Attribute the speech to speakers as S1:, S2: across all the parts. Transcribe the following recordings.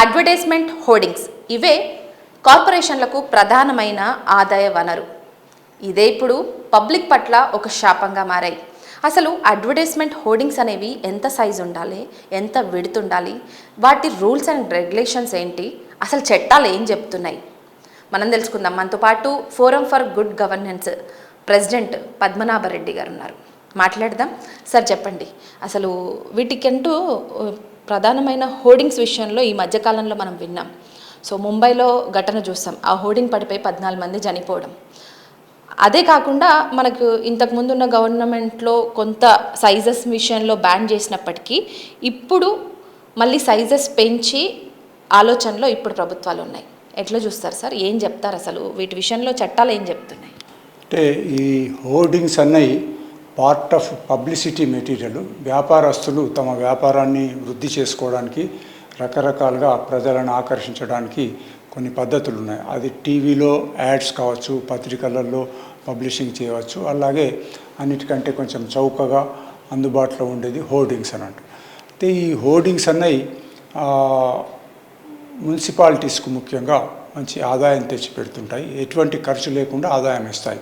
S1: Advertisement hoardings. ఇవే కార్పొరేషన్లకు ప్రధానమైన ఆదాయ వనరు. ఇదే ఇప్పుడు పబ్లిక్ పట్ల ఒక శాపంగా మారాయి. అసలు అడ్వర్టైజ్మెంట్ హోర్డింగ్స్ అనేవి ఎంత సైజు ఉండాలి? ఎంత విడుతుండాలి వాటి రూల్స్ అండ్ రెగ్యులేషన్స్ ఏంటి? అసలు చట్టాలు ఏం చెప్తున్నాయి? మనం తెలుసుకుందాం. మనతో పాటు forum for good governance president Padmanabha Reddy గారు ఉన్నారు. మాట్లాడదాం. సార్ చెప్పండి. అసలు వీటికంటూ ప్రధానమైన హోర్డింగ్స్ విషయంలో ఈ మధ్యకాలంలో మనం విన్నాం. సో ముంబైలో ఘటన చూస్తాం ఆ హోర్డింగ్ పడిపోయి పద్నాలుగు మంది చనిపోవడం. అదే కాకుండా మనకు ఇంతకు ముందున్న గవర్నమెంట్లో కొంత సైజెస్ విషయంలో బ్యాన్ చేసినప్పటికీ ఇప్పుడు మళ్ళీ సైజెస్ పెంచి ఆలోచనలో ఇప్పుడు ప్రభుత్వాలు ఉన్నాయి. ఎట్లా చూస్తారు సార్? ఏం చెప్తారు అసలు? వీటి విషయంలో చట్టాలు ఏం చెప్తున్నాయి?
S2: అంటే ఈ హోర్డింగ్స్ అన్నవి పార్ట్ ఆఫ్ పబ్లిసిటీ మెటీరియల్ వ్యాపారస్తులు తమ వ్యాపారాన్ని వృద్ధి చేసుకోవడానికి రకరకాలుగా ప్రజలను ఆకర్షించడానికి కొన్ని పద్ధతులు ఉన్నాయి. అది టీవీలో యాడ్స్ కావచ్చు పత్రికలలో పబ్లిషింగ్ చేయవచ్చు. అలాగే అన్నిటికంటే కొంచెం చౌకగా అందుబాటులో ఉండేది హోర్డింగ్స్ అన్నట్టు. అయితే ఈ హోర్డింగ్స్ అన్నవి మున్సిపాలిటీస్కు ముఖ్యంగా మంచి ఆదాయం తెచ్చిపెడుతుంటాయి. ఎటువంటి ఖర్చు లేకుండా ఆదాయం ఇస్తాయి.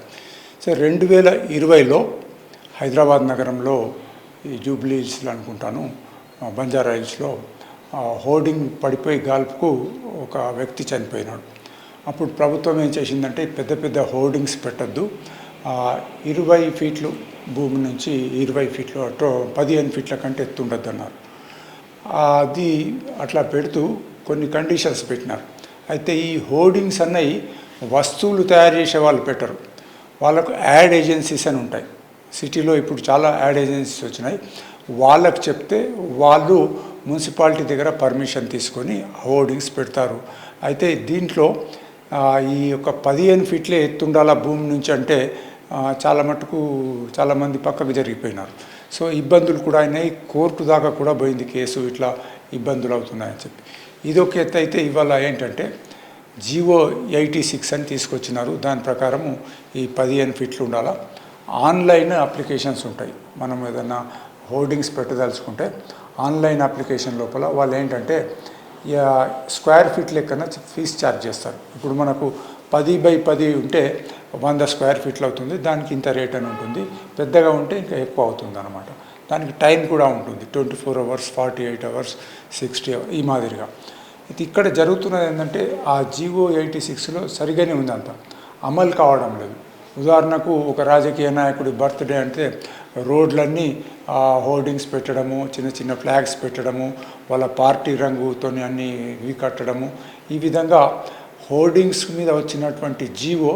S2: సో రెండు వేల ఇరవైలో హైదరాబాద్ నగరంలో ఈ జూబ్లీస్లో అనుకుంటాను బంజారా హిల్స్లో ఆ, హోర్డింగ్ పడిపోయి గాల్పుకు ఒక వ్యక్తి చనిపోయినాడు. అప్పుడు ప్రభుత్వం ఏం చేసిందంటే పెద్ద పెద్ద హోర్డింగ్స్ పెట్టద్దు. ఇరవై ఫీట్లు భూమి నుంచి ఇరవై ఫీట్లు అటు పదిహేను ఫీట్ల కంటే ఎత్తుండద్దు అన్నారు అది అట్లా పెడుతూ కొన్ని కండిషన్స్ పెట్టినారు. అయితే ఈ హోర్డింగ్స్ అన్నవి వస్తువులు తయారు చేసే వాళ్ళు పెట్టరు. వాళ్ళకు యాడ్ ఏజెన్సీస్ అని ఉంటాయి. సిటీలో ఇప్పుడు చాలా యాడ్ ఏజెన్సీస్ వచ్చినాయి. వాళ్ళకు చెప్తే వాళ్ళు మున్సిపాలిటీ దగ్గర పర్మిషన్ తీసుకొని హోర్డింగ్స్ పెడతారు. అయితే దీంట్లో ఈ యొక్క పదిహేను ఫీట్లే ఎత్తుండాల భూమి నుంచి అంటే చాలా మటుకు చాలామంది పక్కకు జరిగిపోయినారు. సో ఇబ్బందులు కూడా అయినాయి. కోర్టు దాకా కూడా పోయింది కేసు. ఇట్లా ఇబ్బందులు అవుతున్నాయని చెప్పి. ఇదొక ఎత్తు అయితే ఇవాళ ఏంటంటే జివో ఎయిటీ సిక్స్ అని తీసుకొచ్చినారు. దాని ప్రకారము ఈ పదిహేను ఫీట్లు ఉండాలా. ఆన్లైన్ అప్లికేషన్స్ ఉంటాయి. మనం ఏదైనా హోర్డింగ్స్ పెట్టదలుచుకుంటే ఆన్లైన్ అప్లికేషన్ లోపల వాళ్ళు ఏంటంటే స్క్వేర్ ఫీట్ లెక్కన ఫీజు ఛార్జ్ చేస్తారు. ఇప్పుడు మనకు పది బై పది ఉంటే వంద స్క్వేర్ ఫీట్లు అవుతుంది దానికి ఇంత రేట్ అని ఉంటుంది. పెద్దగా ఉంటే ఇంకా ఎక్కువ అవుతుంది అనమాట దానికి టైం కూడా ఉంటుంది. Twenty four hours forty eight hours sixty hours ఈ మాదిరిగా. ఇది ఇక్కడ జరుగుతున్నది ఏంటంటే ఆ జీవో ఎయిటీ సిక్స్లో సరిగానే ఉంది అంత అమలు కావడం లేదు. ఉదాహరణకు ఒక రాజకీయ నాయకుడి బర్త్డే అంటే రోడ్లన్నీ హోర్డింగ్స్ పెట్టడము చిన్న చిన్న ఫ్లాగ్స్ పెట్టడము వాళ్ళ పార్టీ రంగుతో అన్ని ఇవి కట్టడము. ఈ విధంగా హోర్డింగ్స్ మీద వచ్చినటువంటి జీవో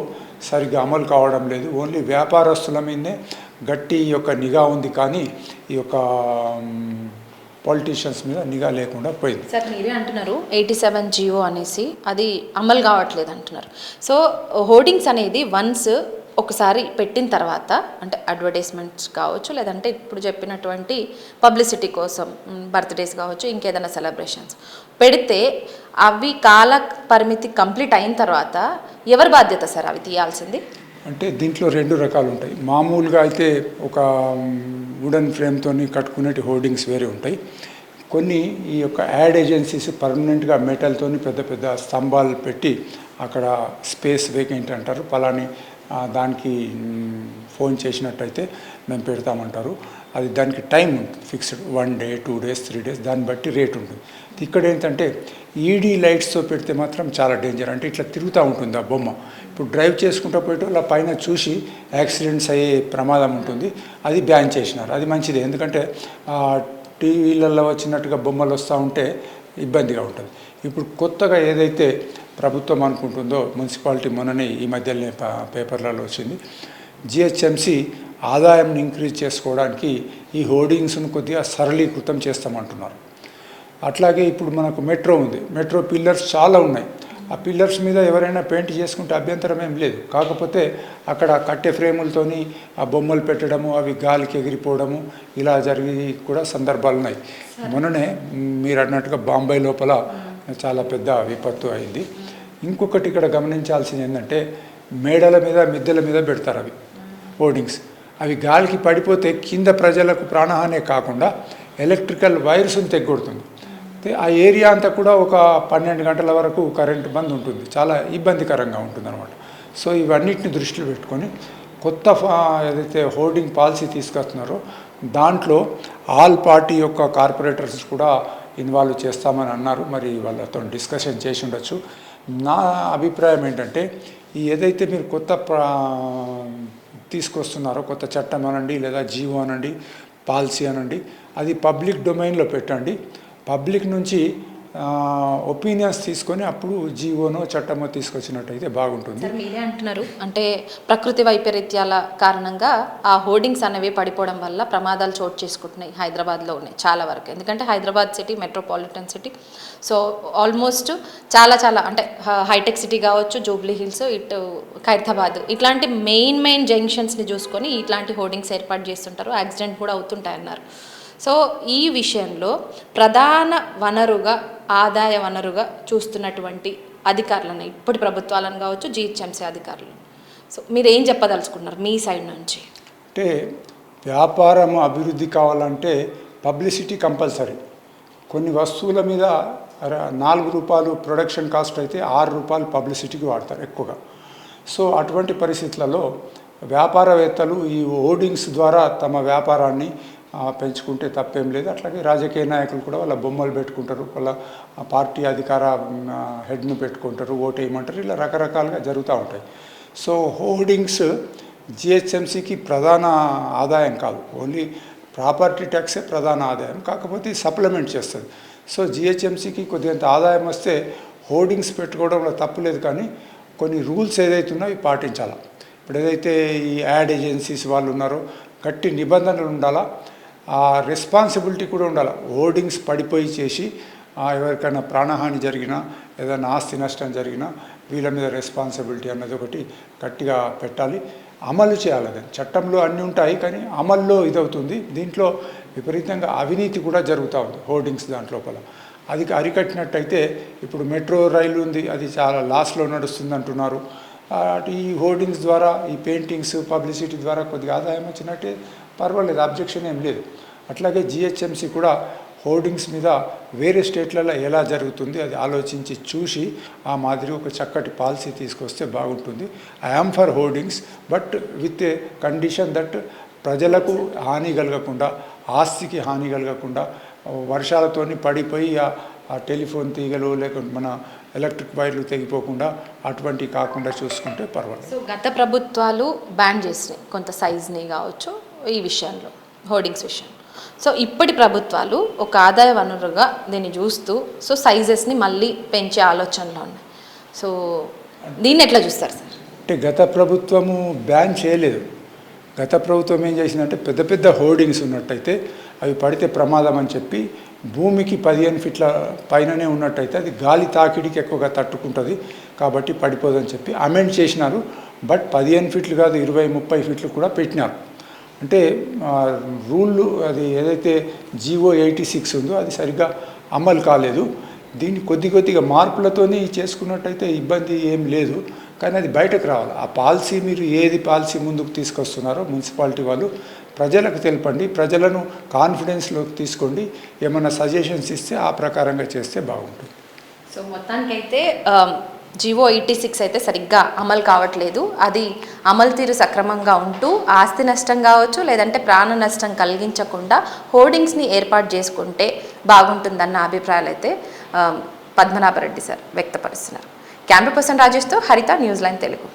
S2: సరిగ్గా అమలు కావడం లేదు. ఓన్లీ వ్యాపారస్తుల మీదనే గట్టి ఈ యొక్క నిఘా ఉంది కానీ ఈ యొక్క పాలిటీషియన్స్ మీద నిఘా లేకుండా పోయింది.
S1: సార్ మీరే అంటున్నారు ఎయిటీ సెవెన్ జియో అనేసి అది అమలు కావట్లేదు అంటున్నారు. సో హోర్డింగ్స్ అనేది వన్స్ ఒకసారి పెట్టిన తర్వాత అంటే అడ్వర్టైజ్మెంట్స్ కావచ్చు లేదంటే ఇప్పుడు చెప్పినటువంటి పబ్లిసిటీ కోసం బర్త్డేస్ కావచ్చు ఇంకేదైనా సెలబ్రేషన్స్ పెడితే అవి కాల పరిమితి కంప్లీట్ అయిన తర్వాత ఎవరి బాధ్యత సార్ అవి తీయాల్సింది?
S2: అంటే దీంట్లో రెండు రకాలు ఉంటాయి. మామూలుగా అయితే ఒక వుడెన్ ఫ్రేమ్తో కట్టుకునేటి హోర్డింగ్స్ వేరే ఉంటాయి. కొన్ని ఈ యొక్క యాడ్ ఏజెన్సీస్ పర్మనెంట్గా మెటల్తో పెద్ద పెద్ద స్తంభాలు పెట్టి అక్కడ స్పేస్ వేకెంట్ అంటారు. పలాని దానికి ఫోన్ చేసినట్టయితే మేము పెడతామంటారు. అది దానికి టైం ఉంటుంది fixed one day two days three days దాన్ని బట్టి రేట్ ఉంటుంది. ఇక్కడ ఏంటంటే ఈడీ లైట్స్తో పెడితే మాత్రం చాలా డేంజర్. అంటే ఇట్లా తిరుగుతూ ఉంటుంది ఆ బొమ్మ. ఇప్పుడు డ్రైవ్ చేసుకుంటూ పోయేటో అలా పైన చూసి యాక్సిడెంట్స్ అయ్యే ప్రమాదం ఉంటుంది. అది బ్యాన్ చేసినారు. అది మంచిది. ఎందుకంటే టీవీలలో వచ్చినట్టుగా బొమ్మలు వస్తూ ఉంటే ఇబ్బందిగా ఉంటుంది. ఇప్పుడు కొత్తగా ఏదైతే ప్రభుత్వం అనుకుంటుందో మున్సిపాలిటీ మొన్ననే ఈ మధ్యలోనే పేపర్లలో వచ్చింది. జిహెచ్ఎంసి ఆదాయం ఇంక్రీజ్ చేసుకోవడానికి ఈ హోర్డింగ్స్ను కొద్దిగా సరళీకృతం చేస్తామంటున్నారు. అట్లాగే ఇప్పుడు మనకు మెట్రో ఉంది. మెట్రో పిల్లర్స్ చాలా ఉన్నాయి. ఆ పిల్లర్స్ మీద ఎవరైనా పెయింట్ చేసుకుంటే అభ్యంతరం ఏం లేదు. కాకపోతే అక్కడ కట్టె ఫ్రేములతోని ఆ బొమ్మలు పెట్టడము అవి గాలికి ఎగిరిపోవడము ఇలా జరిగి కూడా సందర్భాలు ఉన్నాయి మొన్ననే మీరు అన్నట్టుగా బాంబే లోపల చాలా పెద్ద విపత్తు అయింది. ఇంకొకటి ఇక్కడ గమనించాల్సింది ఏంటంటే మేడల మీద మిద్దెల మీద పెడతారు అవి హోర్డింగ్స్. అవి గాలికి పడిపోతే కింద ప్రజలకు ప్రాణహానే కాకుండా ఎలక్ట్రికల్ వైర్స్ని తెగ్గొడుతుంది ఆ ఏరియా అంతా కూడా ఒక పన్నెండు గంటల వరకు కరెంట్ బంద్ ఉంటుంది. చాలా ఇబ్బందికరంగా ఉంటుంది అనమాట సో ఇవన్నిటిని దృష్టిలో పెట్టుకొని కొత్త ఫా- ఏదైతే హోర్డింగ్ పాలసీ తీసుకొస్తున్నారో దాంట్లో ఆల్ పార్టీ యొక్క కార్పొరేటర్స్ కూడా ఇన్వాల్వ్ చేస్తామని అన్నారు. మరి వాళ్ళతో డిస్కషన్ చేసి ఉండొచ్చు. నా అభిప్రాయం ఏంటంటే ఈ ఏదైతే మీరు కొత్త ప్రా తీసుకొస్తున్నారో కొత్త చట్టం అనండి లేదా జీవో అనండి పాలసీ అనండి అది పబ్లిక్ డొమైన్లో పెట్టండి. పబ్లిక్ నుంచి ఒపీనియన్స్ తీసుకొని అప్పుడు జీవోనో చట్టమో తీసుకొచ్చినట్టయితే బాగుంటుంది.
S1: మీరే అంటున్నారు. అంటే ప్రకృతి వైపరీత్యాల కారణంగా ఆ హోర్డింగ్స్ అనేవి పడిపోవడం వల్ల ప్రమాదాలు చోటు చేసుకుంటున్నాయి హైదరాబాద్లో ఉన్నాయి చాలా వరకు. ఎందుకంటే Hyderabad city metropolitan city so almost చాలా చాలా అంటే హైటెక్ సిటీ కావచ్చు జూబ్లీ హిల్స్ ఇటు ఖైరతాబాద్. ఇట్లాంటి మెయిన్ మెయిన్ జంక్షన్స్ని చూసుకొని ఇట్లాంటి హోర్డింగ్స్ ఏర్పాటు చేస్తుంటారు. యాక్సిడెంట్ కూడా అవుతుంటాయన్నారు. సో ఈ విషయంలో ప్రధాన వనరుగా ఆదాయ వనరుగా చూస్తున్నటువంటి అధికారులను ఇప్పటి ప్రభుత్వాలను కావచ్చు జిహెచ్ఎంసీ అధికారులు సో మీరు ఏం చెప్పదలుచుకున్నారు మీ సైడ్ నుంచి?
S2: అంటే వ్యాపారం అభివృద్ధి కావాలంటే పబ్లిసిటీ కంపల్సరీ. కొన్ని వస్తువుల మీద నాలుగు రూపాయలు ప్రొడక్షన్ కాస్ట్ అయితే ఆరు రూపాయలు పబ్లిసిటీకి వాడతారు ఎక్కువగా. సో అటువంటి పరిస్థితులలో వ్యాపారవేత్తలు ఈ హోర్డింగ్స్ ద్వారా తమ వ్యాపారాన్ని పెంచుకుంటే తప్పేం లేదు. అట్లాగే రాజకీయ నాయకులు కూడా వాళ్ళ బొమ్మలు పెట్టుకుంటారు. వాళ్ళ పార్టీ అధికార హెడ్ను పెట్టుకుంటారు. ఓటు వేయమంటారు. ఇలా రకరకాలుగా జరుగుతూ ఉంటాయి. సో హోర్డింగ్స్ జిహెచ్ఎంసీకి ప్రధాన ఆదాయం కాదు. ఓన్లీ ప్రాపర్టీ ట్యాక్సే ప్రధాన ఆదాయం. కాకపోతే సప్లిమెంట్ చేస్తుంది. సో జిహెచ్ఎంసీకి కొద్దిగంత ఆదాయం వస్తే హోర్డింగ్స్ పెట్టుకోవడంలో తప్పులేదు కానీ కొన్ని రూల్స్ ఏదైతే ఉన్నాయో పాటించాలా? ఇప్పుడు ఏదైతే ఈ యాడ్ ఏజెన్సీస్ వాళ్ళు ఉన్నారో గట్టి నిబంధనలు ఉండాలా? ఆ రెస్పాన్సిబిలిటీ కూడా ఉండాలి. హోర్డింగ్స్ పడిపోయి చేసి ఎవరికైనా ప్రాణహాని జరిగినా ఏదైనా ఆస్తి నష్టం జరిగినా వీళ్ళ మీద రెస్పాన్సిబిలిటీ అన్నది ఒకటి గట్టిగా పెట్టాలి. అమలు చేయాలి అది. చట్టంలో అన్నీ ఉంటాయి కానీ అమల్లో ఇదవుతుంది. దీంట్లో విపరీతంగా అవినీతి కూడా జరుగుతూ ఉంది హోర్డింగ్స్ దాంట్లోపల అది అరికట్టినట్టయితే ఇప్పుడు మెట్రో రైలు ఉంది అది చాలా లాస్లో నడుస్తుంది అంటున్నారు. ఈ హోర్డింగ్స్ ద్వారా ఈ పెయింటింగ్స్ పబ్లిసిటీ ద్వారా కొద్దిగా ఆదాయం వచ్చినట్టే పర్వాలేదు అబ్జెక్షన్ ఏం లేదు. అట్లాగే జిహెచ్ఎంసీ కూడా హోర్డింగ్స్ మీద వేరే స్టేట్లలో ఎలా జరుగుతుంది అది ఆలోచించి చూసి ఆ మాదిరి ఒక చక్కటి పాలసీ తీసుకొస్తే బాగుంటుంది. I am for hoardings but with a condition that ప్రజలకు హాని కలగకుండా ఆస్తికి హాని కలగకుండా వర్షాలతోని పడిపోయి ఆ- టెలిఫోన్ తీగలు లేకుంటే మన ఎలక్ట్రిక్ వైర్లు తెగిపోకుండా అటువంటివి కాకుండా చూసుకుంటే పర్వాలేదు.
S1: సో గత ప్రభుత్వాలు బ్యాన్ చేసినాయి కొంత సైజ్ని కావచ్చు ఈ విషయంలో హోర్డింగ్స్ విషయం సో ఇప్పటి ప్రభుత్వాలు ఒక ఆదాయ వనరుగా దీన్ని చూస్తూ సో సైజెస్ని మళ్ళీ పెంచే ఆలోచనలో ఉన్నాయి. సో దీన్ని ఎట్లా చూస్తారు సార్?
S2: అంటే గత ప్రభుత్వము బ్యాన్ చేయలేదు. గత ప్రభుత్వం ఏం చేసిందంటే పెద్ద పెద్ద హోర్డింగ్స్ ఉన్నట్టయితే అవి పడితే ప్రమాదం అని చెప్పి భూమికి పదిహేను ఫీట్ల పైననే ఉన్నట్టయితే అది గాలి తాకిడికి ఎక్కువగా తట్టుకుంటుంది కాబట్టి పడిపోదని చెప్పి అమెండ్ చేసినారు. బట్ పదిహేను ఫీట్లు కాదు ఇరవై ముప్పై ఫీట్లు కూడా పెట్టినారు. అంటే రూళ్ళు అది ఏదైతే జీవో ఎయిటీ సిక్స్ ఉందో అది సరిగ్గా అమలు కాలేదు. దీన్ని కొద్ది కొద్దిగా మార్పులతోనే చేసుకున్నట్టయితే ఇబ్బంది ఏం లేదు. కానీ అది బయటకు రావాలి. ఆ పాలసీ మీరు ఏది పాలసీ ముందుకు తీసుకొస్తున్నారో మున్సిపాలిటీ వాళ్ళు ప్రజలకు తెలపండి. ప్రజలను కాన్ఫిడెన్స్లోకి తీసుకోండి. ఏమైనా సజెషన్స్ ఇస్తే ఆ ప్రకారంగా చేస్తే బాగుంటుంది.
S1: సో మొత్తానికైతే జివో ఎయిటీ సిక్స్ అయితే సరిగ్గా అమలు కావట్లేదు. అది అమలు తీరు సక్రమంగా ఉంటూ ఆస్తి నష్టం కావచ్చు లేదంటే ప్రాణ నష్టం కలిగించకుండా హోర్డింగ్స్ని ఏర్పాటు చేసుకుంటే బాగుంటుందన్న అభిప్రాయాలు అయితే పద్మనాభరెడ్డి సార్ వ్యక్తపరుస్తున్నారు. కెమెరా పర్సన్ రాజేష్తో హరిత న్యూస్ లైన్ తెలుగు.